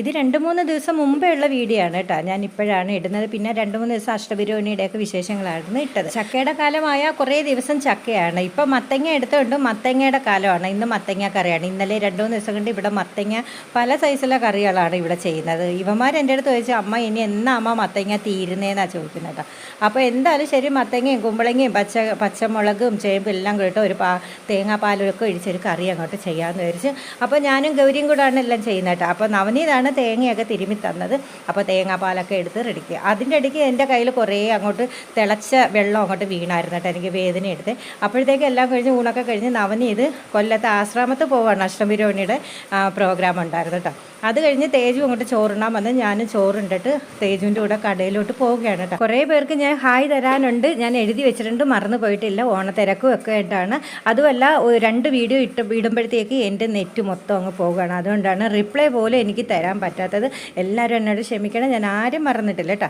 ഇത് രണ്ട് മൂന്ന് ദിവസം മുമ്പേ ഉള്ള വീഡിയോ ആണ് കേട്ടോ. ഞാൻ ഇപ്പോഴാണ് ഇടുന്നത്. പിന്നെ രണ്ട് മൂന്ന് ദിവസം അഷ്ടബിരോണിയുടെയൊക്കെ വിശേഷങ്ങളായിരുന്നു ഇട്ടത്. ചക്കയുടെ കാലമായ കുറേ ദിവസം ചക്കയാണ്. ഇപ്പം മത്തങ്ങ എടുത്തുകൊണ്ട് മത്തങ്ങയുടെ കാലമാണ്. ഇന്ന് മത്തങ്ങ കറിയാണ്. ഇന്നലെ രണ്ട് മൂന്ന് ദിവസം കൊണ്ട് ഇവിടെ മത്തങ്ങ പല സൈസിലെ കറികളാണ് ഇവിടെ ചെയ്യുന്നത്. ഇവന്മാർ എന്റെ അടുത്ത് ചോദിച്ചു അമ്മ ഇനി എന്നാ അമ്മ മത്തങ്ങ തീരുന്നതെന്നാണ് ചോദിക്കുന്നത് കേട്ടോ അപ്പോൾ എന്തായാലും ശരി മത്തങ്ങയും കുമ്പളങ്ങയും പച്ച പച്ചമുളകും ചേമ്പും എല്ലാം കൂടിയിട്ട് ഒരു പാ തേങ്ങാപ്പാലൊക്കെ ഒഴിച്ചൊരു കറി അങ്ങോട്ട് ചെയ്യാമെന്ന് വിചാരിച്ച്. അപ്പോൾ ഞാനും ഗൗരിയും കൂടാണ് എല്ലാം ചെയ്യുന്നത് കേട്ടോ അപ്പോൾ നവനീതാണ് തേങ്ങയൊക്കെ തിരുമ്മി തന്നത്. അപ്പോൾ തേങ്ങാപ്പാലൊക്കെ എടുത്ത് റെഡിക്കുക അതിന്റെ ഇടയ്ക്ക് എന്റെ കയ്യിൽ കുറേ അങ്ങോട്ട് തിളച്ച വെള്ളം അങ്ങോട്ട് വീണായിരുന്നു കേട്ടോ എനിക്ക് വേദന എടുത്ത്. അപ്പോഴത്തേക്ക് എല്ലാം കഴിഞ്ഞ് ഊണൊക്കെ കഴിഞ്ഞ് നവനി ഇത് കൊല്ലത്തെ ആശ്രമത്ത് പോവാണ് അഷ്ടമിരോണിയുടെ പ്രോഗ്രാം ഉണ്ടായിരുന്നു കേട്ടോ. അത് കഴിഞ്ഞ് തേജു അങ്ങോട്ട് ചോറുണ്ണാൻ വന്ന് ഞാനും ചോറുണ്ടിട്ട് തേജുവിന്റെ കൂടെ കടയിലോട്ട് പോവുകയാണ് കേട്ടോ. കുറേ പേർക്ക് ഞാൻ ഹായ് തരാനുണ്ട്. ഞാൻ എഴുതി വെച്ചിട്ടുണ്ട് മറന്നു പോയിട്ടില്ല. ഓണത്തിരക്കും ഒക്കെ ആയിട്ടാണ്. അതുമല്ല രണ്ട് വീഡിയോ ഇട്ട് ഇടുമ്പോഴത്തേക്ക് എന്റെ നെറ്റ് മൊത്തം അങ്ങ് പോവുകയാണ് അതുകൊണ്ടാണ് റിപ്ലൈ പോലും എനിക്ക് തരാൻ പറ്റാത്തത് എല്ലാവരും എന്നോട് ക്ഷമിക്കണം. ഞാൻ ആരും മറന്നിട്ടില്ല കേട്ടോ.